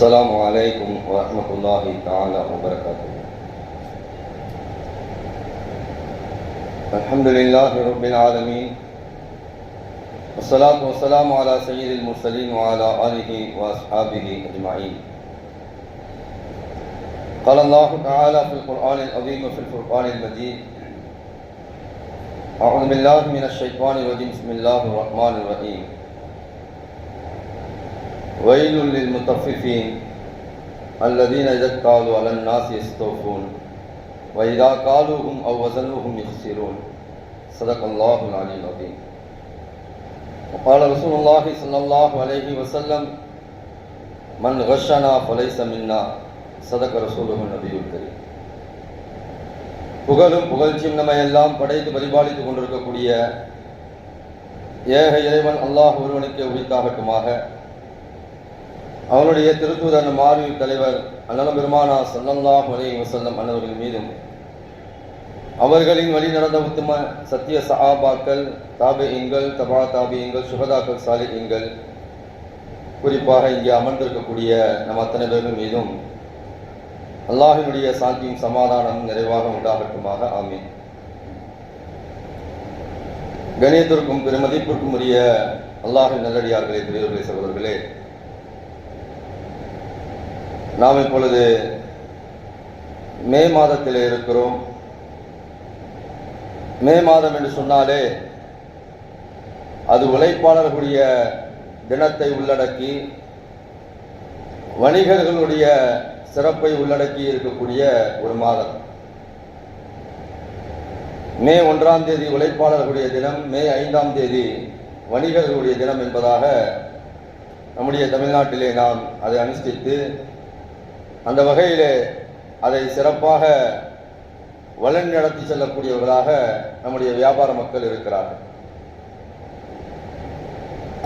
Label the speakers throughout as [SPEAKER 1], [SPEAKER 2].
[SPEAKER 1] السلام علیکم ورحمۃ اللہ تعالی وبرکاتہ۔ الحمد للہ رب العالمین السلام والسلام علی سید المرسلین وعلی آلہ واصحابہ اجمعین۔ قال اللہ تعالی فی القرآن العظیم فی القرآن المجید۔ اعوذ باللہ من الشیطان الرجیم، بسم اللہ الرحمن الرحیم۔ ويل للمطففين الذين إذا اكتالوا على الناس يستوفون وإذا قالوهم أو وزنوهم يخسرون صدق الله العلي العظيم وقال رسول الله صلى الله عليه وسلم من غشنا فليس منا صدق رسوله النبي الكريم புகழும் புகழ்ச்சியும் நம்ம எல்லாம் படைத்து பரிபாலித்துக் கொண்டிருக்கக்கூடிய ஏக இறைவன் அல்லாஹ் ஒருவனுக்கு உரித்தாகட்டுமாக அவனுடைய திருத்தூதன் மார்வி தலைவர் அண்ணன பெருமானா சல்லல்லாஹ் முறை வசல்லம் அன்னவர்கள் மீதும். அவர்களின் வழி நடந்த உத்தம சத்திய சஹாபாக்கள் தாபியங்கள் தபா தாபியங்கள் சுகதாக்கள் எங்கள் குறிப்பாக இங்கே அமர்ந்திருக்கக்கூடிய நம் அத்தனை பேர்கள் மீதும் அல்லாஹினுடைய சாந்தியும் சமாதானம் நிறைவாக உண்டாகட்டுமாக. ஆமீன். கணியத்திற்கும் பெருமதிப்பிற்கும் உரிய அல்லாஹின் நல்லடியார்களே பெரியவர்களே சகோதரர்களே நாம் இப்பொழுது மே மாதத்தில் இருக்கிறோம். மே மாதம் என்று சொன்னாலே அது உழைப்பாளர்களுடைய தினத்தை உள்ளடக்கி வணிகர்களுடைய சிறப்பை உள்ளடக்கி இருக்கக்கூடிய ஒரு மாதம். மே ஒன்றாம் தேதி உழைப்பாளர்களுடைய தினம் மே ஐந்தாம் தேதி வணிகர்களுடைய தினம் என்பதாக நம்முடைய தமிழ்நாட்டிலே நாம் அதை அனுஷ்டித்து அந்த வகையிலே அதை சிறப்பாக வளன் நடத்தி செல்லக்கூடியவர்களாக நம்முடைய வியாபார மக்கள் இருக்கிறார்கள்.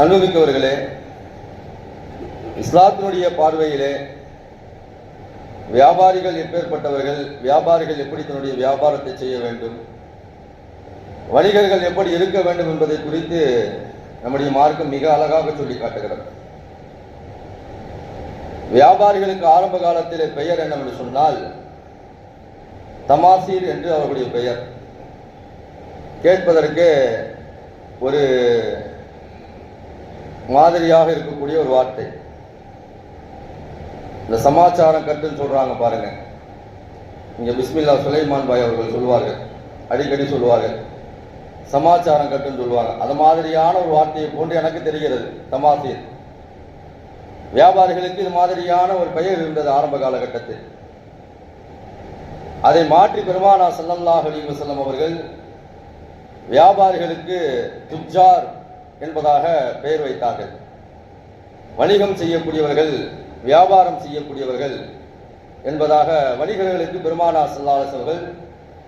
[SPEAKER 1] அனுபவிக்கவர்களே இஸ்லாத்தினுடைய பார்வையிலே வியாபாரிகள் எப்பேற்பட்டவர்கள் வியாபாரிகள் எப்படி தன்னுடைய வியாபாரத்தை செய்ய வேண்டும் வணிகர்கள் எப்படி இருக்க வேண்டும் என்பதை குறித்து நம்முடைய மார்க்கம் மிக அழகாக சொல்லி காட்டுகிறது. வியாபாரிகளுக்கு ஆரம்ப காலத்திலே பெயர் என்னவென்று சொன்னால் தமாசீர் என்று அவர்களுடைய பெயர். கேட்பதற்கு ஒரு மாதிரியாக இருக்கக்கூடிய ஒரு வார்த்தை. இந்த சமாச்சாரம் கட்டுன்னு சொல்றாங்க பாருங்க. இங்க பிஸ்மில்லா சுலைமான் பாய் அவர்கள் சொல்லுவார்கள். அடிக்கடி சொல்லுவார்கள். சமாச்சாரம் கட்டுன்னு சொல்லுவாங்க. அது மாதிரியான ஒரு வார்த்தையை போன்று எனக்கு தெரிகிறது தமாசீர். வியாபாரிகளுக்கு இது மாதிரியான ஒரு பெயர் இருந்தது ஆரம்ப காலகட்டத்தில். அதை மாற்றி பெருமானா சல்லல்லாஹ் அலி வசல்லம் அவர்கள் வியாபாரிகளுக்கு துஜார் என்பதாக பெயர் வைத்தார்கள். வணிகம் செய்யக்கூடியவர்கள் வியாபாரம் செய்யக்கூடியவர்கள் என்பதாக வணிகர்களுக்கு பெருமானா சல்லாஸ் அவர்கள்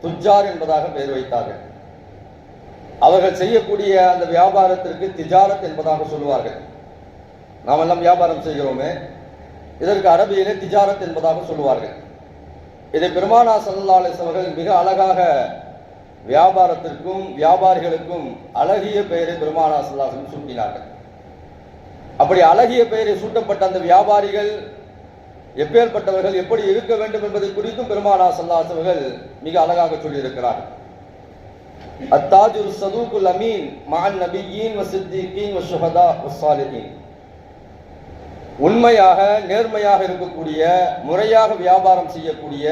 [SPEAKER 1] துஜார் என்பதாக பெயர் வைத்தார்கள். அவர்கள் செய்யக்கூடிய அந்த வியாபாரத்திற்கு திஜாரத் என்பதாக சொல்லுவார்கள். நாம் எல்லாம் வியாபாரம் செய்கிறோமே. இதற்கு அரபியிலே திஜாரத் என்பதாக சொல்லுவார்கள். இதை பெருமானா சல்லா அவர்கள் மிக அழகாக வியாபாரத்திற்கும் வியாபாரிகளுக்கும் அழகிய பெயரை பெருமானா சல்லாசன் சூட்டினார்கள். அப்படி அழகிய பெயரை சூட்டப்பட்ட அந்த வியாபாரிகள் எப்பேற்பட்டவர்கள் எப்படி இருக்க வேண்டும் என்பதை குறித்தும் பெருமானா சல்லாஸ் அவர்கள் மிக அழகாக சொல்லியிருக்கிறார்கள். அத்தாஜுர் சதூகுல் அமீன் மகன் நபியின் வசித்தீன் வசுஹதா வசாலிதீன் உண்மையாக நேர்மையாக இருக்கக்கூடிய முறையாக வியாபாரம் செய்யக்கூடிய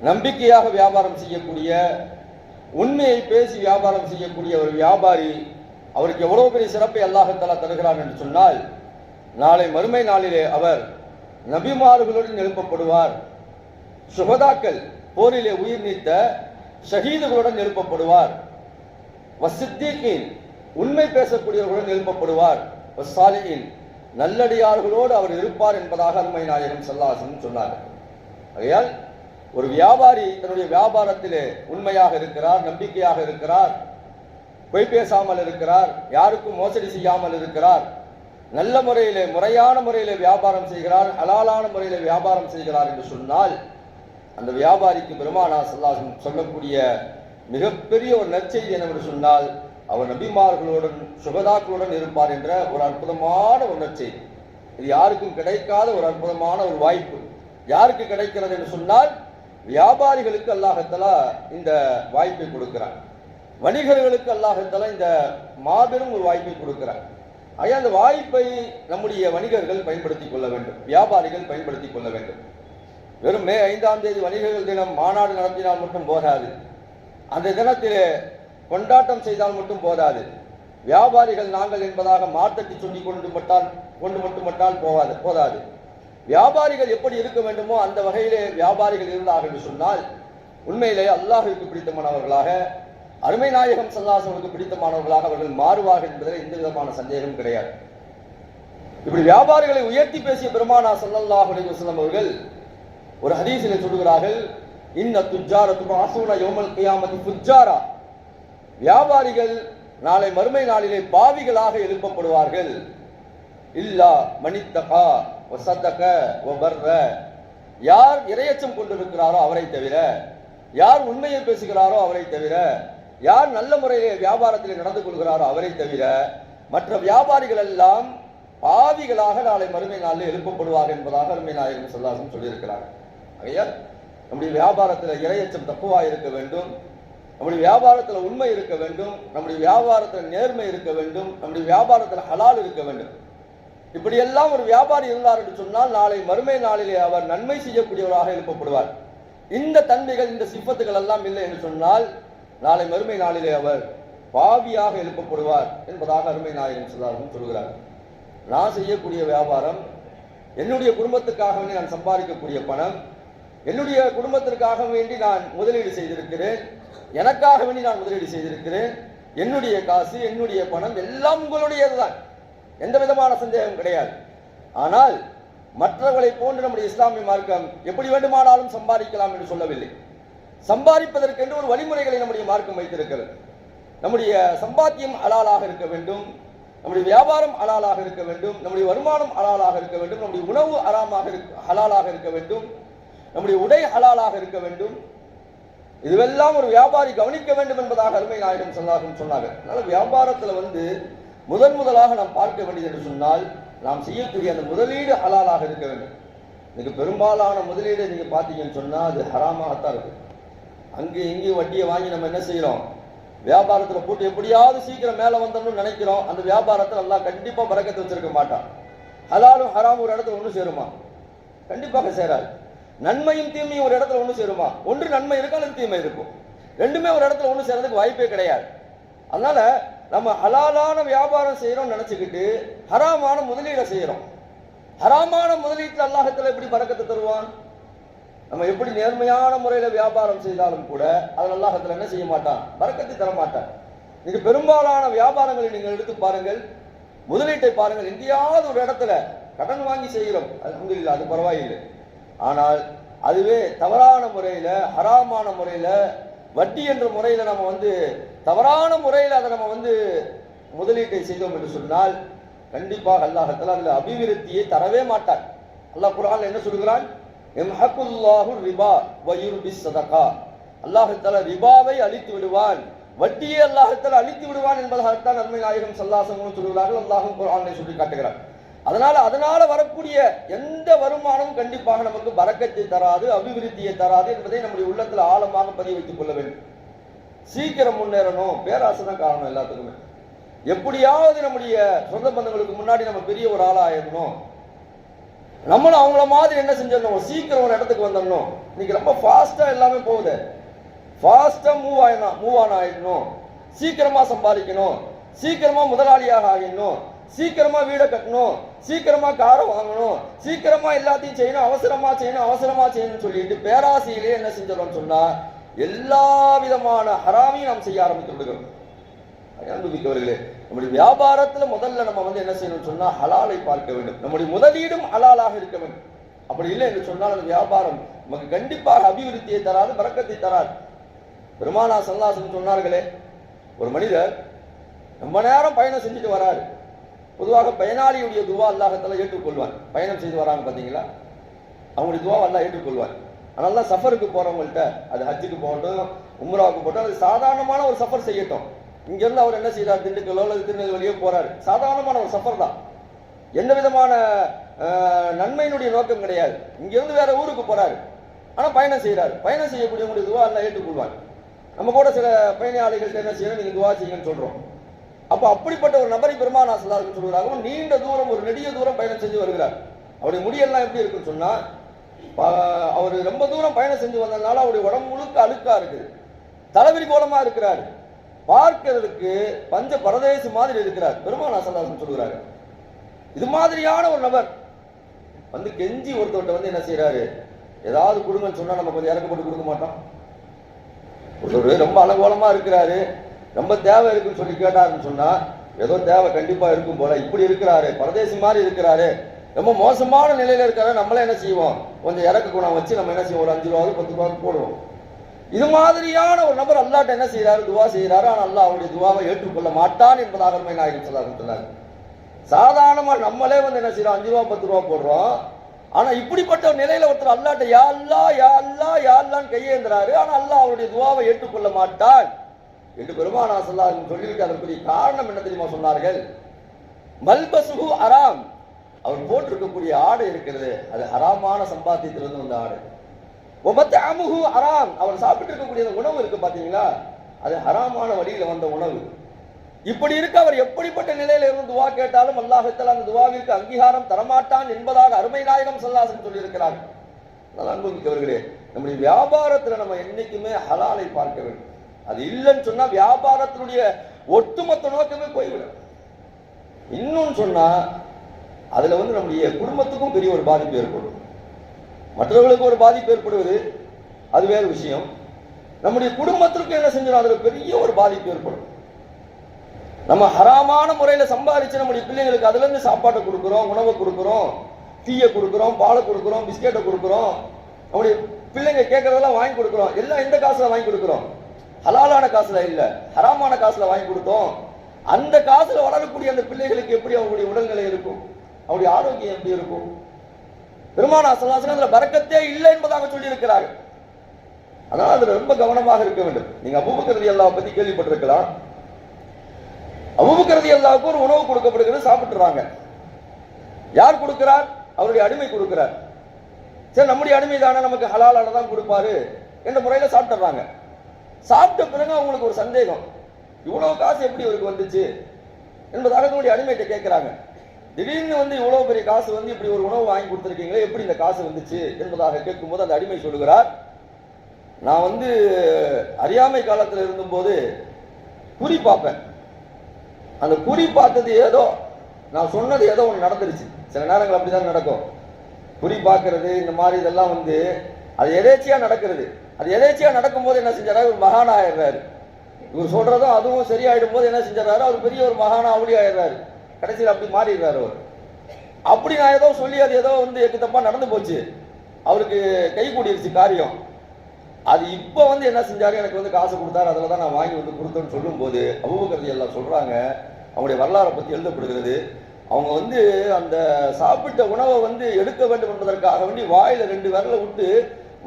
[SPEAKER 1] நம்பிக்கையாக வியாபாரம் செய்யக்கூடிய உண்மையை பேசி வியாபாரம் செய்யக்கூடிய ஒரு வியாபாரி அவருக்கு எவ்வளவு பெரிய சிறப்பை அல்லாஹத்தாலா தருகிறார் என்று சொன்னால் நாளை மறுமை நாளிலே அவர் நபிமார்களுடன் எழுப்பப்படுவார். சுகதாக்கள் போரிலே உயிர் நீத்த ஷஹீதுகளுடன் எழுப்பப்படுவார். வசித்தீக்கின் உண்மை பேசக்கூடியவர்களுடன் எழுப்பப்படுவார். வசாலியின் நல்லடியார்களோடு அவர் இருப்பார் என்பதாக அருமை நாயகம் செல்லாசன் சொன்னார். ஆகையால் ஒரு வியாபாரி தன்னுடைய வியாபாரத்திலே உண்மையாக இருக்கிறார் நம்பிக்கையாக இருக்கிறார் பொய் பேசாமல் இருக்கிறார் யாருக்கும் மோசடி செய்யாமல் இருக்கிறார் நல்ல முறையிலே முறையான முறையிலே வியாபாரம் செய்கிறார் அலாலான முறையிலே வியாபாரம் செய்கிறார் என்று சொன்னால் அந்த வியாபாரிக்கு பெருமானா சல்லாசன் சொல்லக்கூடிய மிகப்பெரிய ஒரு நற்செய்தி என்னவென்று சொன்னால் அவர் நபிமார்களுடன் சுகதாக்களுடன் இருப்பார் என்ற ஒரு அற்புதமான உணர்ச்சி. இது யாருக்கும் கிடைக்காத ஒரு அற்புதமான ஒரு வாய்ப்பு. யாருக்கு கிடைக்கிறது என்று சொன்னால் வியாபாரிகளுக்கு அல்லாஹத்தலா இந்த வாய்ப்பை கொடுக்கிறார். வணிகர்களுக்கு அல்லாஹத்தலா இந்த மாபெரும் ஒரு வாய்ப்பை கொடுக்கிறார். ஆக அந்த வாய்ப்பை நம்முடைய வணிகர்கள் பயன்படுத்திக் கொள்ள வேண்டும். வியாபாரிகள் பயன்படுத்திக் கொள்ள வேண்டும். வெறும் மே ஐந்தாம் தேதி வணிகர்கள் தினம் மாநாடு நடத்தினால் மட்டும் போதாது. அந்த தினத்திலே கொண்டாட்டம் செய்தால் மட்டும் போதாது. வியாபாரிகள் நாங்கள் என்பதாக மார்த்தட்டி சொல்லி கொண்டு மட்டால் கொண்டு மட்டும் மட்டால் போகாது போதாது. வியாபாரிகள் எப்படி இருக்க வேண்டுமோ அந்த வகையிலே வியாபாரிகள் இருந்தார்கள் என்று சொன்னால் உண்மையிலே அல்லாஹிற்கு பிடித்தமானவர்களாக அருமை நாயகம் சல்லாசனுக்கு பிடித்தமானவர்களாக அவர்கள் மாறுவார்கள் என்பதில் எந்த விதமான சந்தேகம் கிடையாது. இப்படி வியாபாரிகளை உயர்த்தி பேசிய பெருமானா சல்லல்லாஹ் அலிவசலம் அவர்கள் ஒரு ஹதீசிலே சொல்கிறார்கள் இன்ன துஜாரத்து ஆசூன யோமல் கியாமதி துஜாரா வியாபாரிகள் நாளை மறுமை நாளிலே பாவிகளாக எழுப்பப்படுவார்கள். இல்லா மணித்தகா ஒசத்தக ஒபர்ர யார் இரையச்சம் கொண்டிருக்கிறாரோ அவரை தவிர யார் உண்மையை பேசுகிறாரோ அவரை தவிர யார் நல்ல முறையிலே வியாபாரத்தில் நடந்து கொள்கிறாரோ அவரை தவிர மற்ற வியாபாரிகள் எல்லாம் பாவிகளாக நாளை மறுமை நாளில் எழுப்பப்படுவார் என்பதாக அருமை நாயகம் சொல்லாசம் சொல்லியிருக்கிறார். ஆகையால் நம்முடைய வியாபாரத்தில் இரையச்சம் தப்புவாக இருக்க வேண்டும். நம்முடைய வியாபாரத்தில் உண்மை இருக்க வேண்டும் நம்முடைய வியாபாரத்தில் நேர்மை இருக்க வேண்டும் நம்முடைய வியாபாரத்தில் ஹலால் இருக்க வேண்டும். இப்படியெல்லாம் ஒரு வியாபாரி இருந்தார் என்று சொன்னால் நாளை மறுமை நாளிலே அவர் நன்மை செய்யக்கூடியவராக எழுப்பப்படுவார். இந்த தன்மைகள் இந்த சிப்பத்துகள் எல்லாம் இல்லை என்று சொன்னால் நாளை மறுமை நாளிலே அவர் பாவியாக எழுப்பப்படுவார் என்பதாக அருமை நாயகன் சொல்லார்கள் சொல்கிறார். நான் செய்யக்கூடிய வியாபாரம் என்னுடைய குடும்பத்துக்காகவே நான் சம்பாதிக்கக்கூடிய பணம் என்னுடைய குடும்பத்திற்காக வேண்டி நான் முதலீடு செய்திருக்கிறேன். எனக்காக வேண்டி நான் முதலீடு செய்திருக்கிறேன். என்னுடைய காசு என்னுடைய பணம் எல்லாம் உங்களுடையதுதான். எந்த விதமான சந்தேகம் கிடையாது. ஆனால் மற்றவர்களை போன்று நம்முடைய இஸ்லாமிய மார்க்கம் எப்படி வேண்டுமானாலும் சம்பாதிக்கலாம் என்று சொல்லவில்லை. சம்பாதிப்பதற்கென்று ஒரு வழிமுறைகளை நம்முடைய மார்க்கம் வைத்திருக்கிறது. நம்முடைய சம்பாத்தியம் அலாலாக இருக்க வேண்டும். நம்முடைய வியாபாரம் அலாலாக இருக்க வேண்டும். நம்முடைய வருமானம் அலாலாக இருக்க வேண்டும். நம்முடைய உணவு அறாமாக இருக்க ஹலாலாக இருக்க வேண்டும். நம்முடைய உடை ஹலாலாக இருக்க வேண்டும். இதுவெல்லாம் ஒரு வியாபாரி கவனிக்க வேண்டும் என்பதாக அருமை நாயகம் சொன்னார்கள் சொன்னாங்க. அதனால வியாபாரத்துல வந்து முதன் முதலாக நாம் பார்க்க வேண்டியது என்று சொன்னால் நாம் செய்யக்கூடிய அந்த முதலீடு ஹலாலாக இருக்க வேண்டும். இதுக்கு பெரும்பாலான முதலீடு நீங்க பார்த்தீங்கன்னு சொன்னா அது ஹராமாகத்தான் இருக்கு அங்கே இங்கேயும் வட்டியை வாங்கி நம்ம என்ன செய்யறோம்? வியாபாரத்துல போட்டு எப்படியாவது சீக்கிரம் மேல வந்தோம்னு நினைக்கிறோம். அந்த வியாபாரத்தை எல்லாம் கண்டிப்பா பறக்கத்தை வச்சிருக்க மாட்டான். ஹலாலும் ஹராம் ஒரு இடத்துல ஒன்றும் சேருமா? கண்டிப்பாக சேராது. நன்மையும் தீமையும் ஒரு இடத்துல ஒன்று சேருமா? ஒன்று நன்மை இருக்கும் அல்லது தீமை இருக்கும். ரெண்டுமே ஒரு இடத்துல ஒன்று சேர்றதுக்கு வாய்ப்பே கிடையாது. அதனால நம்ம ஹலாலான வியாபாரம் செய்கிறோம்னு நினைச்சுக்கிட்டு ஹராமான முதலீடை செய்யறோம். ஹராமான முதலீட்டில் அல்லாஹத்தில் எப்படி பறக்கத்தை தருவான்? நம்ம எப்படி நேர்மையான முறையில் வியாபாரம் செய்தாலும் கூட அதில் அல்லாஹத்தில் என்ன செய்ய மாட்டான்? பறக்கத்தை தர மாட்டான். நீங்க பெரும்பாலான வியாபாரங்களை நீங்கள் எடுத்து பாருங்கள். முதலீட்டை பாருங்கள். எங்கேயாவது ஒரு இடத்துல கடன் வாங்கி செய்கிறோம். அது அது பரவாயில்லை. ஆனால் அதுவே தவறான முறையில் ஹராமான முறையில் வட்டி என்ற முறையில் நம்ம வந்து தவறான முறையில் அதை நம்ம வந்து முதலீட்டை செய்தோம் என்று சொன்னால் கண்டிப்பாக அல்லாஹத்தில் அதில் அபிவிருத்தியை தரவே மாட்டார் அல்லாஹ் குரான் என்ன சொல்கிறான்? எம்ஹக்குல்லாஹு ரிபா வயுர்பி சதகா. அல்லாஹத்தால ரிபாவை அழித்து விடுவான். வட்டியை அல்லாஹத்தால அழித்து விடுவான் என்பதாகத்தான் நன்மை நாயகம் சல்லாசமும் சொல்கிறார்கள். அல்லாஹும் குரானை சொல்லி காட்டுகிறார் அதனால அதனால வரக்கூடிய எந்த வருமானமும் கண்டிப்பாக நமக்கு பறக்கத்தை தராது அபிவிருத்தியை தராது என்பதை நம்முடைய உள்ளத்துல ஆழமாக பதிவு வைத்துக் கொள்ள வேண்டும். சீக்கிரம் முன்னேறணும். பேராசை தான் காரணம் எல்லாத்துக்குமே. எப்படியாவது நம்முடைய சொந்த பந்தங்களுக்கு முன்னாடி நம்ம பெரிய ஒரு ஆளா ஆயிடணும் நம்மளும் அவங்கள மாதிரி என்ன செஞ்சிடணும்? சீக்கிரம் ஒரு இடத்துக்கு வந்துடணும். இன்னைக்கு ரொம்ப ஃபாஸ்டா எல்லாமே போகுது. ஃபாஸ்டா மூவ் ஆயிடணும் மூவ் ஆன் ஆயிடணும். சீக்கிரமா சம்பாதிக்கணும். சீக்கிரமா முதலாளியாக ஆகிடணும். சீக்கிரமா வீடை கட்டணும். சீக்கிரமா காரை வாங்கணும். சீக்கிரமா எல்லாத்தையும் செய்யணும். அவசரமா செய்யணும். அவசரமா செய்யணும்னு சொல்லிட்டு பேராசையிலே என்ன செஞ்சிடறோம்னு சொன்னா எல்லா விதமான ஹராமையும் நாம் செய்ய ஆரம்பித்து விடுகிறோம் அன்புமிக்கவர்களே நம்முடைய வியாபாரத்துல முதல்ல நம்ம வந்து என்ன செய்யணும்னு சொன்னா ஹலாலை பார்க்க வேண்டும். நம்முடைய முதலீடும் ஹலாலாக இருக்க வேண்டும். அப்படி இல்லை என்று சொன்னால் அந்த வியாபாரம் நமக்கு கண்டிப்பாக அபிவிருத்தியை தராது பறக்கத்தை தராது. பெருமானா சல்லாசன் சொன்னார்களே ஒரு மனிதர் ரொம்ப நேரம் பயணம் செஞ்சுட்டு வராரு. பொதுவாக பயனாளியுடைய துவா அல்லாஹத்தால ஏற்றுக்கொள்வார் பயணம் செய்து வராங்க பார்த்தீங்களா அவங்களுடைய துவா அல்லாஹ் ஏற்றுக்கொள்வார் அதனால தான் சஃபருக்கு போகிறவங்கள்ட்ட அது ஹஜ்ஜுக்கு போகட்டும் உம்ராவுக்கு போட்டோம் அது சாதாரணமான ஒரு சஃபர் செய்யட்டும். இங்கேருந்து அவர் என்ன செய்கிறார் திண்டுக்கலோ அல்லது திருநெல்வேலியோ போறாரு. சாதாரணமான ஒரு சஃபர் தான். எந்த விதமான நன்மையினுடைய நோக்கம் கிடையாது. இங்கிருந்து வேற ஊருக்கு போறாரு. ஆனால் பயணம் செய்கிறார் பயணம் செய்யக்கூடியவங்களுடைய துவா எல்லாம் ஏற்றுக்கொள்வார் நம்ம கூட சில பயணியாளிகள்ட்ட என்ன செய்யணும்? நீங்கள் துவா செய்யுங்கன்னு சொல்கிறோம் அப்போ அப்படிப்பட்ட ஒரு நபரை பெருமானா சொல்லாருக்கு சொல்கிறாங்க நீண்ட தூரம் ஒரு நெடிய தூரம் பயணம் செஞ்சு வருகிறார். அவருடைய முடியெல்லாம் எப்படி இருக்குன்னு சொன்னா அவர் ரொம்ப தூரம் பயணம் செஞ்சு வந்ததுனால அவருடைய உடம்பு முழுக்க அழுக்கா இருக்குது. தலைவிரி கோலமா இருக்கிறார். பார்க்கிறதுக்கு பஞ்ச பரதேசு மாதிரி இருக்கிறார். பெருமானா சொல்லாருன்னு சொல்கிறாரு இது மாதிரியான ஒரு நபர். வந்து கெஞ்சி ஒருத்தவர்கிட்ட வந்து என்ன செய்யறாரு ஏதாவது கொடுங்கன்னு சொன்னா நம்ம கொஞ்சம் இறக்கப்பட்டு கொடுக்க மாட்டோம். ஒருத்தர் ரொம்ப அலங்கோலமா இருக்கிறாரு. ரொம்ப தேவை இருக்குன்னு சொல்லி கேட்டாருன்னு சொன்னா ஏதோ தேவை கண்டிப்பா இருக்கும் போல. இப்படி இருக்கிறாரு பரதேசி மாதிரி இருக்கிறாரு. ரொம்ப மோசமான நிலையில இருக்கிற நம்மளே என்ன செய்வோம்? கொஞ்சம் இறக்க குணம் வச்சு நம்ம என்ன செய்வோம்? ஒரு அஞ்சு ரூபாவது பத்து ரூபாவது போடுவோம். இது மாதிரியான ஒரு நபர் அல்லாட்ட என்ன செய்யறாரு துவா செய்யறாரு ஆனால் அல்லா அவருடைய துவாவை ஏற்றுக்கொள்ள மாட்டான் என்பதாக அருமை நாயகம் சொல்லாரு சொன்னார். சாதாரணமா நம்மளே வந்து என்ன செய்யறோம் அஞ்சு ரூபா பத்து ரூபா போடுறோம். ஆனா இப்படிப்பட்ட ஒரு நிலையில ஒருத்தர் அல்லாட்ட யா அல்லா யா அல்லா யா அல்லான்னு கையேந்திராரு ஆனால் அல்லா அவருடைய துவாவை ஏற்றுக்கொள்ள மாட்டான். என்று பெருமானா சொல்லார்கள் சொல்லியிருக்க. அதற்குரிய காரணம் என்ன தெரியுமா சொன்னார்கள்? மல்பசுகு அராம் அவர் போட்டிருக்கக்கூடிய ஆடை இருக்கிறது. அது ஹராமான சம்பாத்தியத்திலிருந்து வந்த ஆடை. ஒபத்த அமுகு ஹராம். அவர் சாப்பிட்டு இருக்கக்கூடிய அந்த உணவு இருக்கு பாத்தீங்களா அது ஹராமான வழியில வந்த உணவு. இப்படி இருக்க அவர் எப்படிப்பட்ட நிலையில இருந்து துவா கேட்டாலும் அல்லாஹத்தில் அந்த துவாவிற்கு அங்கீகாரம் தரமாட்டான் என்பதாக அருமை நாயகம் சல்லாசன் சொல்லியிருக்கிறார். அதனால் அன்புமிக்கவர்களே நம்முடைய வியாபாரத்தில் நம்ம என்னைக்குமே ஹலாலை பார்க்க வேண்டும். அது இல்லைன்னு சொன்னா வியாபாரத்தினுடைய ஒட்டுமொத்த நோக்கமே போய்விடும். இன்னும் சொன்னா அதுல வந்து நம்முடைய குடும்பத்துக்கும் பெரிய ஒரு பாதிப்பு ஏற்படும். மற்றவர்களுக்கு ஒரு பாதிப்பு ஏற்படுவது அது வேறு விஷயம். நம்முடைய குடும்பத்திற்கு என்ன செஞ்சிடும்? அதுல பெரிய ஒரு பாதிப்பு ஏற்படும். நம்ம ஹராமான முறையில சம்பாதிச்சு நம்முடைய பிள்ளைங்களுக்கு அதுல இருந்து சாப்பாட்டை கொடுக்குறோம் உணவை கொடுக்குறோம் டீயை கொடுக்குறோம் பாலை கொடுக்குறோம் பிஸ்கெட்டை கொடுக்குறோம் நம்முடைய பிள்ளைங்க கேட்கறதெல்லாம் வாங்கி கொடுக்குறோம் எல்லாம் எந்த காசுல வாங்கி கொடுக்குறோம்? ஹலாலான காசுல இல்ல ஹராமான காசுல வாங்கி கொடுத்தோம். அந்த காசுல வளரக்கூடிய அந்த பிள்ளைகளுக்கு எப்படி அவங்களுடைய உடல்நிலை இருக்கும்? அவருடைய ஆரோக்கியம் எப்படி இருக்கும்? பெருமானா சல்லாசன் அதுல பறக்கத்தே இல்லை என்பதாக சொல்லி இருக்கிறார்கள் அதனால அதுல ரொம்ப கவனமாக இருக்க வேண்டும். நீங்க அபூபக்கர் அல்லாஹ் பத்தி கேள்விப்பட்டிருக்கலாம். அபூபக்கர் அல்லாவுக்கு ஒரு உணவு கொடுக்கப்படுகிறது சாப்பிட்டுறாங்க. யார் கொடுக்கிறார்? அவருடைய அடிமை கொடுக்கிறார். சரி நம்முடைய அடிமை தானே நமக்கு ஹலாலான தான் கொடுப்பாரு என்ற முறையில சாப்பிட்டுறாங்க. சாப்பிட்ட பிறகு அவங்களுக்கு ஒரு சந்தேகம். இவ்வளவு காசு எப்படி இவருக்கு வந்துச்சு? என்பதாக தன்னுடைய அடிமைகிட்ட கேட்கிறாங்க. திடீர்னு வந்து இவ்வளவு பெரிய காசு வந்து இப்படி ஒரு உணவு வாங்கி கொடுத்துருக்கீங்களே எப்படி இந்த காசு வந்துச்சு? என்பதாக கேட்கும்போது அந்த அடிமை சொல்லுகிறார் நான் வந்து அறியாமை காலத்தில் இருந்தபோது குறி பார்ப்பேன். அந்த குறி பார்த்தது ஏதோ நான் சொன்னது ஏதோ ஒன்று நடந்துருச்சு. சில நேரங்கள் அப்படிதான் நடக்கும். குறி பார்க்கறது இந்த மாதிரி இதெல்லாம் வந்து அது எதேச்சியாக நடக்கிறது. அது எதேச்சியாக நடக்கும்போது என்ன செஞ்சாரு? ஒரு மகானா ஆயிடுறாரு இவர் சொல்றதும் அதுவும் சரியாயிடும் போது என்ன செஞ்சாரு அவர் பெரிய ஒரு மகானா அவளி ஆயிடுறாரு கடைசியில் அப்படி மாறிடுறாரு அவர். அப்படி நான் ஏதோ சொல்லி அது ஏதோ வந்து எக்கு தப்பா நடந்து போச்சு. அவருக்கு கை கூடிருச்சு காரியம். அது இப்போ வந்து என்ன செஞ்சாரு? எனக்கு வந்து காசு கொடுத்தாரு. அதில் தான் நான் வாங்கி வந்து கொடுத்தேன்னு சொல்லும்போது அபூபக்கரதி எல்லாம் சொல்கிறாங்க அவங்களுடைய வரலாறை பற்றி எழுதப்படுகிறது. அவங்க வந்து அந்த சாப்பிட்ட உணவை வந்து எடுக்க வேண்டும் என்பதற்காக வேண்டி வாயில ரெண்டு விரலை விட்டு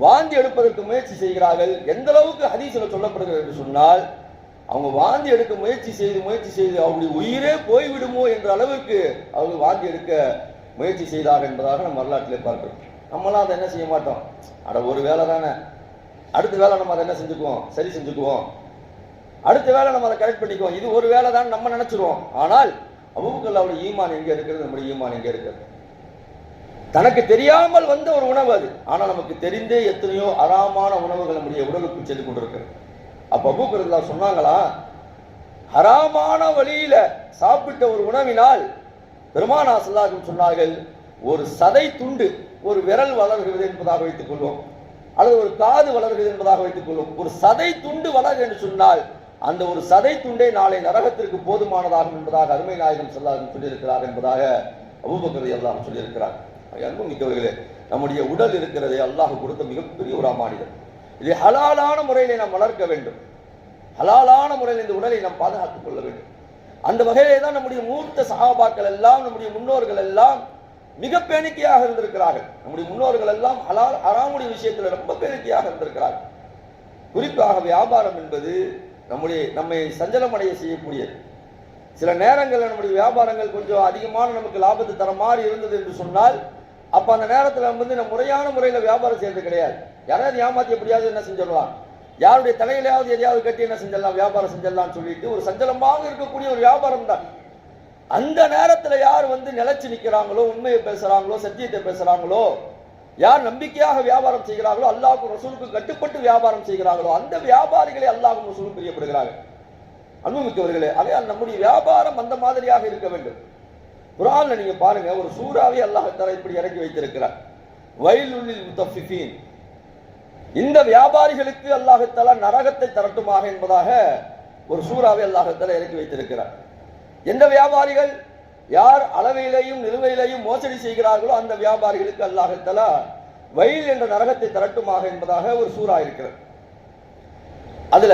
[SPEAKER 1] வாந்தி எடுப்பதற்கு முயற்சி செய்கிறார்கள். எந்த அளவுக்கு ஹதீஸ்ல சொல்லப்படுகிறது என்று சொன்னால் அவங்க வாந்தி எடுக்க முயற்சி செய்து முயற்சி செய்து அவருடைய உயிரே போய்விடுமோ என்ற அளவுக்கு அவங்க வாந்தி எடுக்க முயற்சி செய்தார்கள் என்பதாக நம்ம வரலாற்றிலே பார்க்கிறோம். நம்மளாம் அதை என்ன செய்ய மாட்டோம்? அட ஒரு வேலை தானே. அடுத்த வேலை நம்ம அதை என்ன செஞ்சுக்குவோம்? சரி செஞ்சுக்குவோம். அடுத்த வேலை நம்ம அதை கரெக்ட் பண்ணிக்குவோம். இது ஒரு வேலை தான் நம்ம நினைச்சிருவோம். ஆனால் அபூபக்கர் அவருடைய ஈமான் எங்கே இருக்கிறது? நம்முடைய ஈமான் எங்கே இருக்கிறது? தனக்கு தெரியாமல் வந்த ஒரு உணவு அது. ஆனால் நமக்கு தெரிந்தே எத்தனையோ அறாமான உணவுகள் நம்முடைய உடலுக்கு சென்று கொண்டிருக்கிறது. அப்ப அபூபக்கர் சொன்னாங்களா ஹராமான வழியில சாப்பிட்ட ஒரு உணவினால் பெருமானா சொல்லார்கள் சொன்னார்கள் ஒரு சதை துண்டு ஒரு விரல் வளர்கிறது என்பதாக வைத்துக் கொள்வோம். அல்லது ஒரு காது வளர்கிறது என்பதாக வைத்துக் கொள்வோம். ஒரு சதை துண்டு வளர் என்று சொன்னால் அந்த ஒரு சதை துண்டே நாளை நரகத்திற்கு போதுமானதாகும் என்பதாக அருமை நாயகம் சொல்லார்கள் சொல்லியிருக்கிறார் என்பதாக அபூபக்கர் எல்லாம் சொல்லியிருக்கிறார். அன்பு மிக்கவர்களே நம்முடைய உடல் இருக்கிறதை அல்லாஹ் கொடுத்த மிகப்பெரிய ஒரு அமானிதம் இதை ஹலாலான முறையிலே நாம் வளர்க்க வேண்டும். ஹலாலான முறையில் இந்த உடலை நாம் பாதுகாத்துக் கொள்ள வேண்டும். அந்த வகையிலே தான் நம்முடைய மூத்த சகாபாக்கள் எல்லாம் நம்முடைய முன்னோர்கள் எல்லாம் மிக பேணிக்கையாக இருந்திருக்கிறார்கள். நம்முடைய முன்னோர்கள் எல்லாம் ஹலால் அறாமுடைய விஷயத்தில் ரொம்ப பேணிக்கையாக இருந்திருக்கிறார்கள். குறிப்பாக வியாபாரம் என்பது நம்முடைய நம்மை சஞ்சலமடைய செய்யக்கூடியது. சில நேரங்களில் நம்முடைய வியாபாரங்கள் கொஞ்சம் அதிகமான நமக்கு லாபத்தை தர மாதிரி இருந்தது என்று சொன்னால் அப்ப அந்த நேரத்தில் வந்து நம்ம முறையான முறையில் வியாபாரம் செய்யறது கிடையாது. யாராவது ஏமாத்தி எப்படியாவது என்ன செஞ்சிடலாம். யாருடைய தலையிலையாவது எதையாவது கட்டி என்ன செஞ்சிடலாம் வியாபாரம் செஞ்சிடலாம்னு சொல்லிட்டு ஒரு சஞ்சலமாக இருக்கக்கூடிய ஒரு வியாபாரம் தான். அந்த நேரத்தில் யார் வந்து நிலைச்சு நிற்கிறாங்களோ உண்மையை பேசுறாங்களோ சத்தியத்தை பேசுறாங்களோ யார் நம்பிக்கையாக வியாபாரம் செய்கிறார்களோ அல்லாஹ்வுக்கும் ரசூலுக்கும் கட்டுப்பட்டு வியாபாரம் செய்கிறார்களோ அந்த வியாபாரிகளை அல்லாஹ்வும் ரசூலும் பிரியப்படுகிறார்கள். அன்புமிக்கவர்களே அதே நம்முடைய வியாபாரம் அந்த மாதிரியாக இருக்க வேண்டும். குரானில் நீங்க பாருங்க ஒரு சூறாவே அல்லாஹ் இப்படி இறக்கி வைத்திருக்கிறார். வயலுள்ளில் முத்தஃபிஃபீன். இந்த வியாபாரிகளுக்கு அல்லாஹத்தால நரகத்தை தரட்டுமாக என்பதாக ஒரு சூறாவை அல்லாஹத்தால இறக்கி வைத்திருக்கிறார். எந்த வியாபாரிகள் யார் அளவிலேயும் நிலுவையிலேயும் மோசடி செய்கிறார்களோ அந்த வியாபாரிகளுக்கு அல்லாஹத்தலா வயல் என்ற நரகத்தை தரட்டுமாக என்பதாக ஒரு சூறா இருக்கிறது. அதுல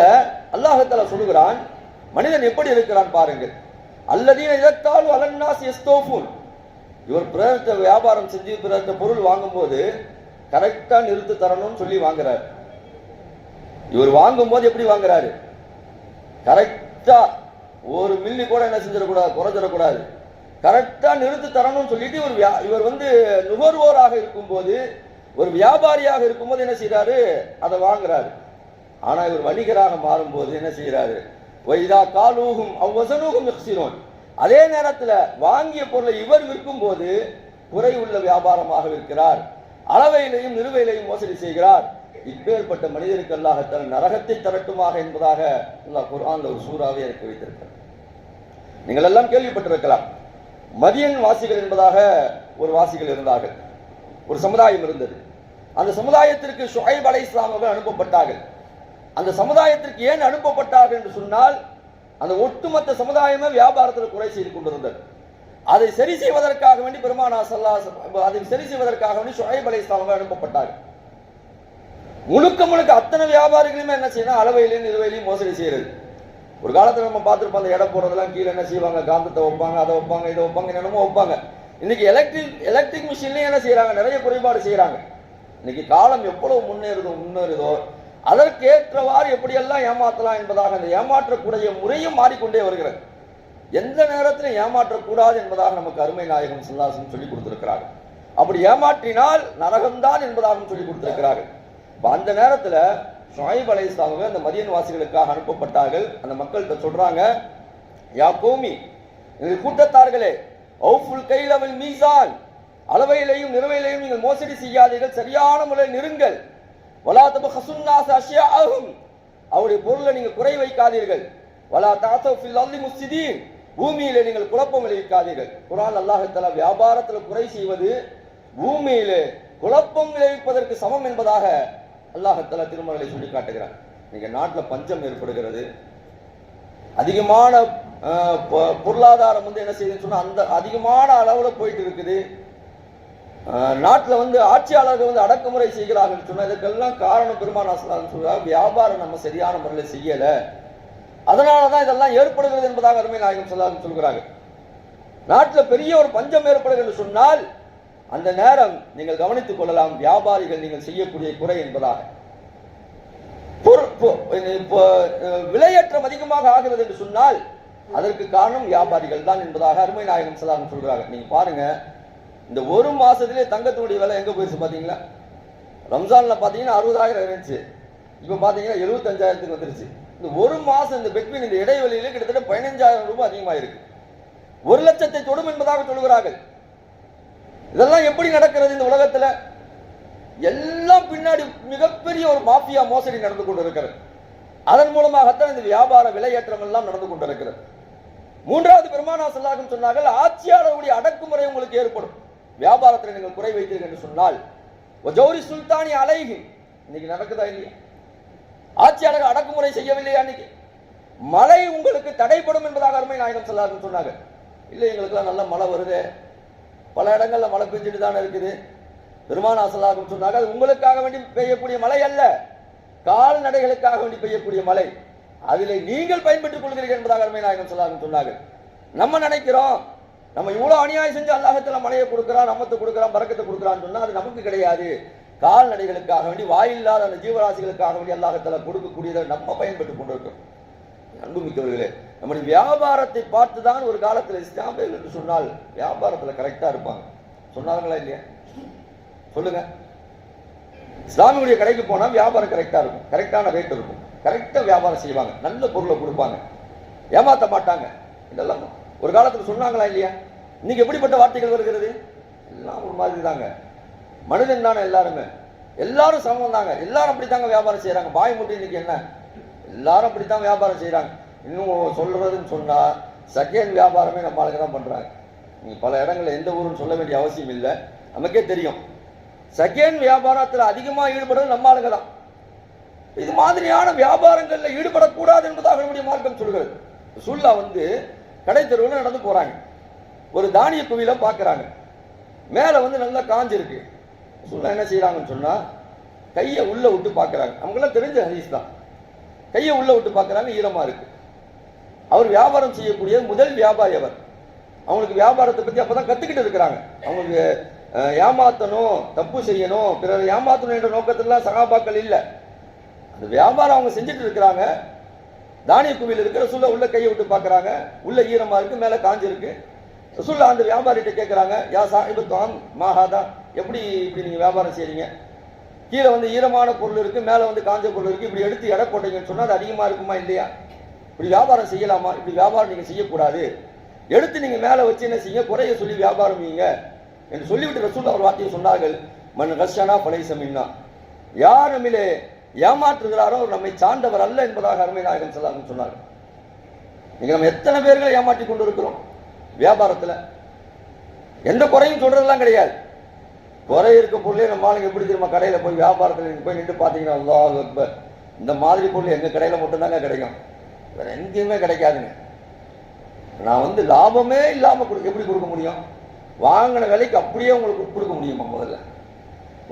[SPEAKER 1] அல்லாஹத்தால சொல்லுகிறான் மனிதன் எப்படி இருக்கிறான் பாருங்கள். அல்லதீன இதத்தால் அலன்னாஸ் எஸ்தோஃபூன். இவர் பிறர்கிட்ட வியாபாரம் செஞ்சு பிறர்கிட்ட பொருள் வாங்கும்போது கரெக்டாக நிறுத்து தரணும்னு சொல்லி வாங்குறாரு. இவர் வாங்கும்போது எப்படி வாங்குறாரு? கரெக்டாக ஒரு மில்லி கூட என்ன செஞ்சிடக்கூடாது குறைஞ்சிடக்கூடாது. கரெக்டாக நிறுத்து தரணும்னு சொல்லிட்டு இவர் வியா- இவர் வந்து நுகர்வோராக இருக்கும்போது ஒரு வியாபாரியாக இருக்கும்போது என்ன செய்கிறாரு அதை வாங்குறாரு. ஆனால் இவர் வணிகராக மாறும்போது என்ன செய்கிறாரு வைதா காலூகும் அவ்வசனூகும் யக்சிரோன் அதே நேரத்தில் வாங்கிய பொருளை இவர் விற்கும் போது குறை உள்ள வியாபாரமாக விற்கிறார். அளவையிலையும் நிறுவையிலையும் மோசடி செய்கிறார். இப்பேற்பட்ட மனிதருக்கு தன் நரகத்தை தரட்டுமாக என்பதாக அல்லாஹ் குர்ஆன்ல ஒரு சூறாவே இருக்க வைத்திருக்கிறார். நீங்கள் எல்லாம் கேள்விப்பட்டிருக்கலாம். மதியன் வாசிகள் என்பதாக ஒரு வாசிகள் இருந்தார்கள். ஒரு சமுதாயம் இருந்தது. அந்த சமுதாயத்திற்கு ஷுஐப் அலை அவர்கள் அனுப்பப்பட்டார்கள். அந்த சமுதாயத்திற்கு ஏன் அனுப்பப்பட்டார்கள் என்று சொன்னால் அந்த ஒட்டுமொத்த சமுதாயமே வியாபாரத்தில் குறை செய்து கொண்டிருந்தது. அதை சரி செய்வதற்காக வேண்டி பெருமானா சல்லா அதை சரி செய்வதற்காக வேண்டி ஷுஐப் அலை அவர்கள் முழுக்க முழுக்க அத்தனை வியாபாரிகளுமே என்ன செய்யணும் அளவையிலையும் நிலுவையிலையும் மோசடி செய்யறது. ஒரு காலத்தில் நம்ம பார்த்துருப்போம் அந்த இடம் போடுறதெல்லாம் கீழே என்ன செய்வாங்க காந்தத்தை வைப்பாங்க அதை வைப்பாங்க இதை வைப்பாங்க என்னமோ வைப்பாங்க. இன்னைக்கு எலக்ட்ரிக் எலக்ட்ரிக் மிஷின்லையும் என்ன செய்யறாங்க நிறைய குறைபாடு செய்யறாங்க. இன்னைக்கு காலம் எவ்வளவு முன்னேறுதோ முன்னேறுதோ அதற்கேற்றவாறு எப்படியெல்லாம் ஏமாற்றலாம் என்பதாக அந்த ஏமாற்றக்கூடிய முறையும் மாறிக்கொண்டே வருகிறது. எந்த நேரத்திலும் ஏமாற்றக்கூடாது என்பதாக நமக்கு அருமை நாயகம் சில்லாசன் சொல்லி கொடுத்திருக்கிறார்கள். அப்படி ஏமாற்றினால் நரகம்தான் என்பதாகவும் சொல்லி கொடுத்திருக்கிறார்கள். அப்ப அந்த நேரத்தில் ஷுஐப் அலைஹிஸ்ஸலாமுங்க அந்த மதியன் வாசிகளுக்காக அனுப்பப்பட்டார்கள். அந்த மக்கள்கிட்ட சொல்றாங்க யா கோமி எங்கள் கூட்டத்தார்களே அவுஃபுல் அவள் மீசான் அளவையிலையும் நிறுவையிலையும் நீங்கள் மோசடி செய்யாதீர்கள் சரியான முறையில் நெருங்கள் வலா தப ஹசுன்னாஸ் ஆகும் அவருடைய பொருளை நீங்கள் குறை வைக்காதீர்கள். வலா தாசவ் ஃபில் அல்லி முஸ்திதீன் பூமியில நீங்கள் குழப்பம் விளைவிக்காதீர்கள். குரான் அல்லாஹ் தஆலா வியாபாரத்தில் குறை செய்வது பூமியில குழப்பம் விளைவிப்பதற்கு சமம் என்பதாக அல்லாஹ் தஆலா திருமணங்களை சொல்லி காட்டுகிறார் நீங்க நாட்டில் பஞ்சம் ஏற்படுகிறது. அதிகமான பொ- பொருளாதாரம் வந்து என்ன செய்யுதுன்னு சொன்னால் அந்த அதிகமான அளவில் போயிட்டு இருக்குது. நாட்டில் வந்து ஆட்சியாளர்கள் வந்து அடக்குமுறை செய்கிறார்கள் சொன்னால் இதுக்கெல்லாம் காரணம் பெருமான் சொல்றாங்க. வியாபாரம் நம்ம சரியான முறையில் செய்யலை. அதனால தான் இதெல்லாம் ஏற்படுகிறது என்பதாக அருமை நாயகம் சொல்லாங்க சொல்கிறார்கள். நாட்டில் பெரிய ஒரு பஞ்சம் ஏற்படுகிறது சொன்னால் அந்த நேரம் நீங்கள் கவனித்துக் கொள்ளலாம் வியாபாரிகள் நீங்கள் செய்யக்கூடிய குறை என்பதாக. விலையற்றம் இப்போ, அதிகமாக ஆகிறது என்று சொன்னால் அதற்கு காரணம் வியாபாரிகள் தான் என்பதாக அருமை நாயகம் சலாம் சொல்கிறார்கள். நீங்க பாருங்க இந்த ஒரு மாசத்திலே தங்கத்தினுடைய விலை எங்க போயிருச்சு பாத்தீங்களா? ரம்ஜான்ல பாத்தீங்கன்னா அறுபதாயிரம் இருந்துச்சு. இப்ப பாத்தீங்கன்னா எழுபத்தஞ்சாயிரத்துக்கு வந்துருச்சு. இந்த ஒரு மாசம் இந்த பெட்வீன் இந்த இடைவெளியில கிட்டத்தட்ட பதினஞ்சாயிரம் ரூபாய் அதிகமாக இருக்கு. ஒரு லட்சத்தை தொடும் என்பதாக சொல்கிறார்கள் இதெல்லாம் எப்படி நடக்கிறது இந்த உலகத்துல? எல்லாம் பின்னாடி மிகப்பெரிய ஒரு மாஃபியா மோசடி நடந்து கொண்டிருக்கிறது. அதன் மூலமாகத்தான் இந்த வியாபார விலையேற்றம் எல்லாம் நடந்து கொண்டிருக்கிறது. மூன்றாவது பெருமானா சொல்லாகும் சொன்னார்கள் ஆட்சியாளர்களுடைய அடக்குமுறை உங்களுக்கு ஏற்படும். வியாபாரத்தில் நீங்கள் குறை வைத்தீர்கள் என்று சொன்னால் ஜௌரி சுல்தானி அலைகி இன்னைக்கு நடக்குதா இல்லையா? ஆட்சியாளர்கள் அடக்குமுறை செய்யவில்லையா அன்னைக்கு மழை உங்களுக்கு தடைப்படும் என்பதாக அருமை நாயகம் சொல்லாருன்னு சொன்னாங்க இல்லை எங்களுக்கெல்லாம் நல்ல மழை வருது. பல இடங்களில் மழை பெஞ்சிட்டு தானே இருக்குது பெருமான அசலாகும் சொன்னாங்க அது உங்களுக்காக வேண்டி பெய்யக்கூடிய மழை அல்ல. கால்நடைகளுக்காக வேண்டி பெய்யக்கூடிய மழை. அதில் நீங்கள் பயன்பெற்றுக் கொள்கிறீர்கள் என்பதாக அருமை நாயகம் சொல்லாருன்னு சொன்னாங்க நம்ம நினைக்கிறோம் நம்ம இவ்வளோ அநியாயம் செஞ்சு அல்லாஹத்தில் மழையை கொடுக்குறான் நமத்தை கொடுக்குறான் பறக்கத்தை கொடுக்குறான்னு சொன்னால் அது நமக்கு கிடையாது. கால்நடைகளுக்காக வேண்டி வாயில்லாத அந்த ஜீவராசிகளுக்காக வேண்டி அல்லாஹத்தில் கொடுக்கக்கூடியதை நம்ம பயன்பட்டு கொண்டிருக்கோம் அன்புமிக்கவர்களே நம்முடைய வியாபாரத்தை பார்த்து தான் ஒரு காலத்தில் இஸ்லாமியர்கள் என்று சொன்னால் வியாபாரத்தில் கரெக்டாக இருப்பாங்க. சொன்னாங்களா இல்லையா? சொல்லுங்க. இஸ்லாமியுடைய கடைக்கு போனால் வியாபாரம் கரெக்டாக இருக்கும். கரெக்டான ரேட் இருக்கும். கரெக்டாக வியாபாரம் செய்வாங்க. நல்ல பொருளை கொடுப்பாங்க. ஏமாற்ற மாட்டாங்க. இதெல்லாம் ஒரு காலத்தில் சொன்னாங்களா இல்லையா? இன்னைக்கு எப்படிப்பட்ட வார்த்தைகள் வருகிறது? எல்லாம் ஒரு மாதிரி தாங்க. மனிதன் தானே எல்லாருமே. எல்லாரும் சமம் தாங்க. எல்லாரும் அப்படித்தாங்க வியாபாரம் செய்கிறாங்க பாய் முட்டி இன்னைக்கு என்ன? எல்லாரும் அப்படித்தான் வியாபாரம் செய்கிறாங்க இன்னும் சொல்கிறதுன்னு சொன்னால் செகண்ட் வியாபாரமே நம்ம ஆளுங்க தான் பண்ணுறாங்க நீங்கள் பல இடங்களில் எந்த ஊருன்னு சொல்ல வேண்டிய அவசியம் இல்லை. நமக்கே தெரியும். செகண்ட் வியாபாரத்தில் அதிகமாக ஈடுபடுறது நம்ம ஆளுங்க தான். இது மாதிரியான வியாபாரங்களில் ஈடுபடக்கூடாது என்பதாக நம்முடைய மார்க்கம் சொல்கிறது. சுல்லா வந்து கடை தெருவில் நடந்து போகிறாங்க ஒரு தானிய குவியில பார்க்குறாங்க மேலே வந்து நல்லா காஞ்சிருக்கு. சுல்லா என்ன செய்கிறாங்கன்னு சொன்னால் கையை உள்ளே விட்டு பார்க்குறாங்க அவங்களாம் தெரிஞ்ச ஹதீஸ் தான். கையை உள்ளே விட்டு பார்க்குறாங்க ஈரமாக இருக்கு. அவர் வியாபாரம் செய்யக்கூடிய முதல் வியாபாரி அவர். அவங்களுக்கு வியாபாரத்தை பற்றி அப்போ தான் கற்றுக்கிட்டு இருக்கிறாங்க. அவங்களுக்கு ஏமாற்றணும் ஏமாத்தணும் தப்பு செய்யணும் பிறரை ஏமாத்தணும் என்ற நோக்கத்திலாம் சகாபாக்கள் இல்லை. அந்த வியாபாரம் அவங்க செஞ்சுட்டு இருக்கிறாங்க. தானிய குவியில் இருக்கிற ரசூல்லா உள்ள கையை விட்டு பார்க்குறாங்க. உள்ள ஈரமா இருக்கு மேல காஞ்சிருக்கு ரசூல்லா அந்த வியாபாரிகிட்ட கேட்குறாங்க யா சாஹிபு தாம் மாஹாதா எப்படி இப்படி நீங்க வியாபாரம் செய்றீங்க? கீழே வந்து ஈரமான பொருள் இருக்கு மேலே வந்து காஞ்ச பொருள் இருக்கு இப்படி எடுத்து எடை போட்டீங்கன்னு சொன்னா அது அதிகமா இருக்குமா இல்லையா? இப்படி வியாபாரம் செய்யலாமா? இப்படி வியாபாரம் நீங்க செய்யக்கூடாது. எடுத்து நீங்க மேலே வச்சு என்ன செய்யுங்க? குறைய சொல்லி வியாபாரம் செய்யுங்க என்று சொல்லிவிட்டு ரசூல்லா ஒரு வார்த்தையை சொன்னார்கள். மன் ரஷனா பழைய சமின்னா யார் நம்மிலே ஏமாற்றுகிறாரோ அவர் நம்மை சார்ந்தவர் அல்ல என்பதாக அருமை நாயகன் சொல்லாமல் சொன்னார். நீங்க நம்ம எத்தனை பேர்களை ஏமாற்றி கொண்டு இருக்கிறோம் எந்த குறையும் சொல்றதெல்லாம் கிடையாது. குறை இருக்க பொருளே நம்ம ஆளுங்க எப்படி தெரியுமா? கடையில் போய் வியாபாரத்தில் போய் நின்று பார்த்தீங்கன்னா அல்லாஹ் அக்பர் இந்த மாதிரி பொருள் எங்கள் கடையில் மட்டும்தாங்க கிடைக்கும். வேறு எங்கேயுமே கிடைக்காதுங்க. நான் வந்து லாபமே இல்லாமல் கொடுக்க எப்படி கொடுக்க முடியும்? வாங்கின விலைக்கு அப்படியே உங்களுக்கு கொடுக்க முடியுமா முதல்ல?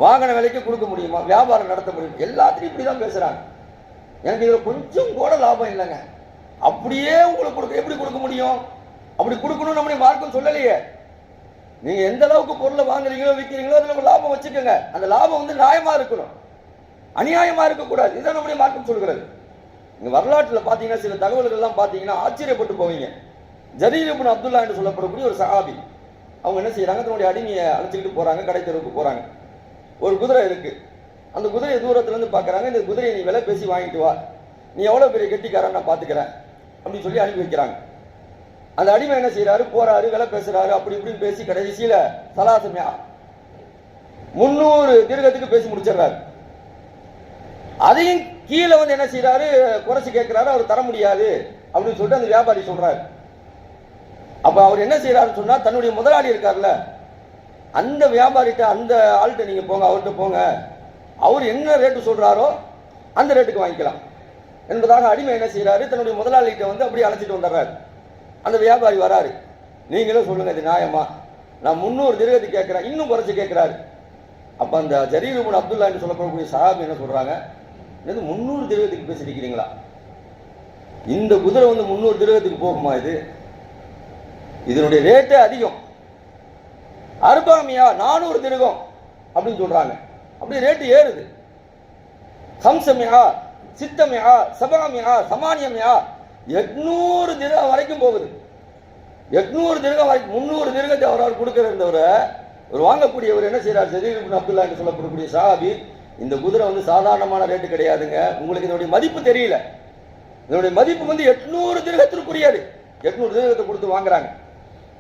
[SPEAKER 1] வாகன விலைக்கு கொடுக்க முடியுமா? வியாபாரம் நடத்த முடியும்? எல்லாத்துலையும் இப்படி தான் பேசுறாங்க. எனக்கு இதில் கொஞ்சம் கூட லாபம் இல்லைங்க. அப்படியே உங்களுக்கு கொடுக்க எப்படி கொடுக்க முடியும்? அப்படி கொடுக்கணும் நம்முடைய மார்க்கம் சொல்லலையே. நீங்க எந்த அளவுக்கு பொருளை வாங்குறீங்களோ விற்கிறீங்களோ அதில் ஒரு லாபம் வச்சுக்கோங்க. அந்த லாபம் வந்து நியாயமா இருக்கணும். அநியாயமா இருக்கக்கூடாது. இதுதான் நம்முடைய மார்க்கம் சொல்கிறது. நீங்க வரலாற்றுல பாத்தீங்கன்னா சில தகவல்கள் எல்லாம் பாத்தீங்கன்னா ஆச்சரியப்பட்டு போவீங்க. ஜரீர் இப்னு அப்துல்லா என்று சொல்லப்படக்கூடிய ஒரு சஹாபி. அவங்க என்ன செய்யறாங்க தன்னுடைய அடிமையை அழைச்சிக்கிட்டு போறாங்க கடை தெருவுக்கு போறாங்க. ஒரு குதிரை இருக்கு. அந்த குதிரையை தூரத்துல இருந்து பாக்குறாங்க இந்த குதிரையை நீ விலை பேசி வாங்கிட்டு வா. நீ எவ்வளவு பெரிய கெட்டிக்காரன் நான் பாத்துக்கிறேன் அப்படின்னு சொல்லி அனுப்பி வைக்கிறாங்க. அந்த அடிமை என்ன செய்யறாரு போறாரு விலை பேசுறாரு. அப்படி இப்படின்னு பேசி கடைசியில சலாசமியா முன்னூறு தீர்க்கத்துக்கு பேசி முடிச்சிடுறாரு. அதையும் கீழே வந்து என்ன செய்யறாரு குறைச்சு கேட்கிறாரு. அவர் தர முடியாது. அப்படின்னு சொல்லிட்டு அந்த வியாபாரி சொல்றாரு. அப்ப அவர் என்ன செய்யறாருன்னு சொன்னா தன்னுடைய முதலாளி இருக்கார்ல அந்த வியாபாரிகிட்ட அந்த ஆள்கிட்ட நீங்கள் போங்க அவர்கிட்ட போங்க. அவர் என்ன ரேட்டு சொல்கிறாரோ அந்த ரேட்டுக்கு வாங்கிக்கலாம். என்பதாக அடிமை என்ன செய்கிறாரு தன்னுடைய முதலாளிகிட்ட வந்து அப்படியே அழைச்சிட்டு வந்துடுறாரு. அந்த வியாபாரி வராரு. நீங்களும் சொல்லுங்கள் இது நியாயமா? நான் முந்நூறு திருகத்துக்கு கேட்குறேன் இன்னும் குறைச்சி கேட்குறாரு. அப்போ அந்த ஜரீருபன் அப்துல்லா என்று சொல்லப்படக்கூடிய சஹாபி என்ன சொல்கிறாங்க இது முந்நூறு திருகத்துக்கு பேசிருக்கிறீங்களா? இந்த குதிரை வந்து முந்நூறு திருகத்துக்கு போகுமா இது? இதனுடைய ரேட்டே அதிகம். அருபாமியா நானூறு திருகம் அப்படின்னு சொல்றாங்க. அப்படி ரேட்டு ஏறுது. ஹம்சமியா சித்தமியா சபாமியா சமானியமியா எட்நூறு திருகம் வரைக்கும் போகுது. எட்நூறு திருகம் வரைக்கும் முந்நூறு திருகத்தை அவரால் கொடுக்கிறவரை ஒரு வாங்கக்கூடியவர் என்ன செய்கிறார் சரி அப்துல்லா என்று சொல்லப்படக்கூடிய சாபி இந்த குதிரை வந்து சாதாரணமான ரேட்டு கிடையாதுங்க. உங்களுக்கு இதனுடைய மதிப்பு தெரியல. இதனுடைய மதிப்பு வந்து எட்நூறு திருகத்திற்குரியது. எட்நூறு திருகத்தை கொடுத்து வாங்குறாங்க.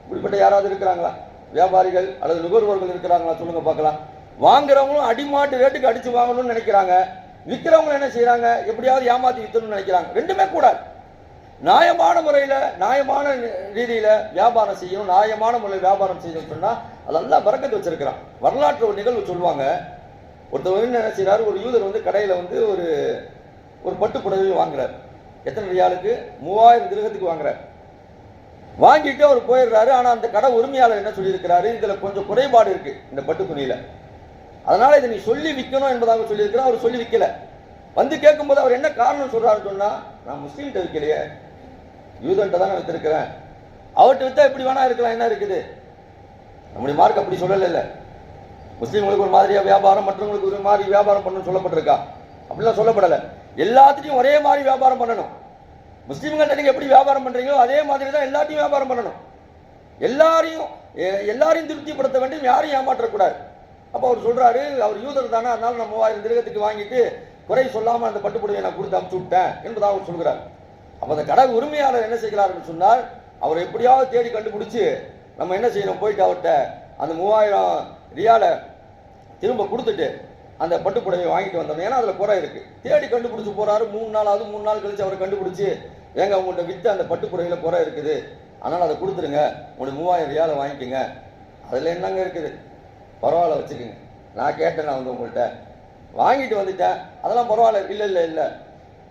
[SPEAKER 1] இப்படிப்பட்ட யாராவது இருக்கிறாங்களா? வியாபாரிகள் அல்லது நுகர்வோர்கள் இருக்கிறாங்களா சொல்லுங்க பார்க்கலாம். வாங்குறவங்களும் அடிமாட்டு ரேட்டுக்கு அடிச்சு வாங்கணும்னு நினைக்கிறாங்க. விற்கிறவங்களும் என்ன செய்யறாங்க எப்படியாவது ஏமாத்தி வித்தணும்னு நினைக்கிறாங்க. ரெண்டுமே கூடாது. நியாயமான முறையில நியாயமான ரீதியில வியாபாரம் செய்யணும். நியாயமான முறையில் வியாபாரம் செய்யணும்னு சொன்னா அதெல்லாம் பறக்கத்து வச்சிருக்கிறான். வரலாற்று ஒரு நிகழ்வு சொல்லுவாங்க. ஒருத்தர் என்ன செய்றாரு? ஒரு யூதர் வந்து கடையில வந்து ஒரு ஒரு பட்டு புடவை வாங்குறாரு. எத்தனை ரியாலுக்கு? மூவாயிரம் திருகத்துக்கு வாங்குறாரு. வாங்கிட்டு அவர் போயிடுறாரு. ஆனா அந்த கடை உரிமையாளர் என்ன சொல்லியிருக்கிறாரு? இதுல கொஞ்சம் குறைபாடு இருக்கு இந்த பட்டு துணியில அதனால இதை நீ சொல்லி விற்கணும் என்பதாக சொல்லியிருக்கிறார். அவர் சொல்லி விற்கல வந்து கேட்கும்போது அவர் என்ன காரணம் சொல்றாருன்னு சொன்னா நான் முஸ்லீம்கிட்ட விற்கலையே. யூதன்ட்ட தான் நான் வித்திருக்கிறேன். அவர்கிட்ட வித்தா எப்படி வேணா இருக்கலாம். என்ன இருக்குது? நம்முடைய மார்க் அப்படி சொல்லல இல்ல முஸ்லீம்களுக்கு ஒரு மாதிரியா வியாபாரம் மற்றவங்களுக்கு ஒரு மாதிரி வியாபாரம் பண்ணணும்னு சொல்லப்பட்டிருக்கா? அப்படிலாம் சொல்லப்படல. எல்லாத்துட்டையும் ஒரே மாதிரி வியாபாரம் பண்ணணும். முஸ்லீம்கள்ட்ட நீங்க எப்படி வியாபாரம் பண்றீங்களோ அதே மாதிரி தான் எல்லாத்தையும் வியாபாரம் பண்ணணும். எல்லாரையும் எல்லாரையும் திருப்திப்படுத்த வேண்டும் யாரையும் ஏமாற்றக்கூடாது. அப்போ அவர் சொல்றாரு அவர் யூதர் தானே அதனால நான் மூவாயிரம் திருகத்துக்கு வாங்கிட்டு குறை சொல்லாம அந்த பட்டுப்புடவை நான் கொடுத்து அமுச்சு விட்டேன் என்பதாக அவர் சொல்கிறார். அப்ப அந்த கடை உரிமையாளர் என்ன செய்கிறார் சொன்னால் அவர் எப்படியாவது தேடி கண்டுபிடிச்சு நம்ம என்ன செய்யணும் போயிட்டு அவர்கிட்ட அந்த மூவாயிரம் ரியாலை திரும்ப கொடுத்துட்டு அந்த பட்டுப்புடவையை வாங்கிட்டு வந்தோம். ஏன்னா அதுல குறை இருக்கு. தேடி கண்டுபிடிச்சு போறாரு மூணு நாளாவது மூணு நாள் கழிச்சு அவர் கண்டுபிடிச்சு ஏங்க உங்கள்கிட்ட விற்று அந்த பட்டுப்புடவையில குறை இருக்குது. அதனால் அதை கொடுத்துருங்க உங்களுக்கு மூவாயிரம் ரியாலை வாங்கிக்கோங்க. அதில் என்னங்க இருக்குது? பரவாயில்ல வச்சுக்கோங்க. நான் கேட்டேன் நான் வந்து உங்கள்கிட்ட வாங்கிட்டு வந்துட்டேன். அதெல்லாம் பரவாயில்ல. இல்லை இல்லை இல்லை.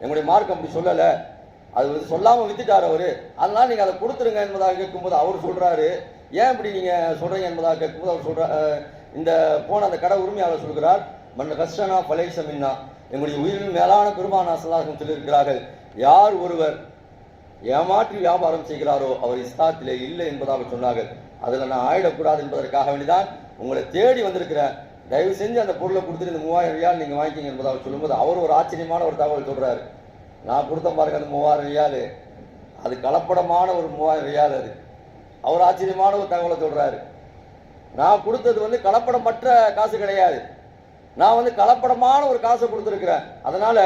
[SPEAKER 1] எங்களுடைய மார்க் அப்படி சொல்லலை. அது வந்து சொல்லாமல் வித்துட்டார் அவர். அதனால் நீங்கள் அதை கொடுத்துருங்க என்பதாக கேட்கும்போது அவர் சொல்கிறாரு ஏன் இப்படி நீங்கள் சொல்கிறீங்க என்பதாக கேட்கும்போது அவர் சொல்கிற இந்த போன அந்த கடை உரிமையாளர் சொல்கிறார் மன்ன கஷ்டனா பலேசமின்னா எங்களுடைய உயிரின் மேலான பெருமானாசலாக சொல்லியிருக்கிறார்கள். யார் ஒருவர் ஏமாற்றி வியாபாரம் செய்கிறாரோ அவர் இஸ்லாத்திலே இல்லை என்பதாக சொன்னார்கள். அதில் நான் ஆயிடக்கூடாது என்பதற்காக வேண்டிதான் உங்களை தேடி வந்திருக்கிறேன். தயவு செஞ்சு அந்த பொருளை கொடுத்துட்டு இந்த மூவாயிரம் ரியால் நீங்கள் வாங்கிக்கிங்க என்பதாக சொல்லும்போது அவர் ஒரு ஆச்சரியமான ஒரு தகவல் சொல்கிறாரு நான் கொடுத்த பாருங்க அந்த மூவாயிரம் ரியால். அது கலப்படமான ஒரு மூவாயிரம் ரியால் அது. அவர் ஆச்சரியமான ஒரு தகவலை சொல்கிறாரு நான் கொடுத்தது வந்து கலப்படமற்ற காசு கிடையாது. நான் வந்து கலப்படமான ஒரு காசை கொடுத்துருக்குறேன். அதனால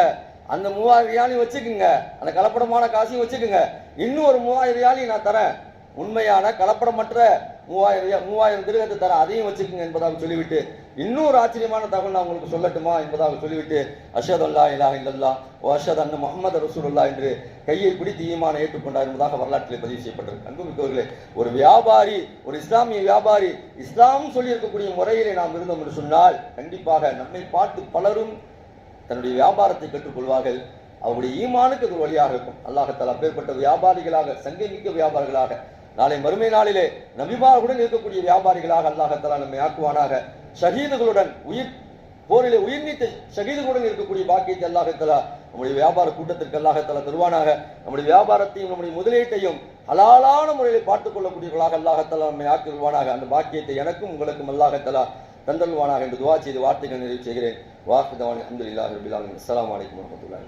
[SPEAKER 1] அந்த மூவாயிரம் ரியாலையும் வச்சுக்கோங்க. அந்த கலப்படமான காசையும் வச்சுக்குங்க. இன்னும் ஒரு மூவாயிரம் ரியாலையும் நான் தரேன். உண்மையான கலப்படமற்ற மூவாயிரம் மூவாயிரம் திருகத்தை தரேன். அதையும் வச்சுக்கோங்க என்பதாக சொல்லிவிட்டு இன்னொரு ஆச்சரியமான தகவல் நான் உங்களுக்கு சொல்லட்டுமா என்பதாக சொல்லிவிட்டு அஷத் அல்லா இலா இல்லல்லா ஓ அஷத் அண்ணன் முகமது ரசூலுல்லா என்று கையை பிடித்து ஈமான ஏற்றுக்கொண்டார் என்பதாக வரலாற்றில் பதிவு செய்யப்பட்டிருக்கு. அன்புமிக்கவர்களே ஒரு வியாபாரி ஒரு இஸ்லாமிய வியாபாரி இஸ்லாம் சொல்லியிருக்கக்கூடிய முறையிலே நாம் இருந்தோம் என்று சொன்னால் கண்டிப்பாக நம்மை பார்த்து பலரும் தன்னுடைய வியாபாரத்தை கற்றுக்கொள்வார்கள். அவருடைய ஈமானுக்கு அது ஒரு வழியாக இருக்கும். அல்லாஹத்தால் அப்பேற்பட்ட வியாபாரிகளாக சங்கமிக்க வியாபாரிகளாக நாளை மறுமை நாளிலே நபிமார்களுடன் இருக்கக்கூடிய வியாபாரிகளாக அல்லாஹத்தாலா நம்மை ஆக்குவானாக. ஷஹீதுகளுடன் உயிர் போரிலே உயிர் நீத்த ஷஹீதுகளுடன் இருக்கக்கூடிய பாக்கியத்தை அல்லாஹத்தலா நம்முடைய வியாபார கூட்டத்திற்கு அல்லாஹத்தாலா தருவானாக. நம்முடைய வியாபாரத்தையும் நம்முடைய முதலீட்டையும் ஹலாலான முறையில் பார்த்துக் கொள்ளக்கூடியவர்களாக அல்லாஹத்தலா நம்மை ஆக்குவானாக அந்த பாக்கியத்தை எனக்கும் உங்களுக்கும் அல்லாஹத்தலா தந்தல்வானாக என்று துவா செய்து வார்த்தைகள் நிறைவு செய்கிறேன். வாக்குதவானி அஹமதுல்லாஹி ரபில் ஆலமீன். அஸ்ஸலாமு அலைக்கும் வரஹ்மத்துல்லாஹி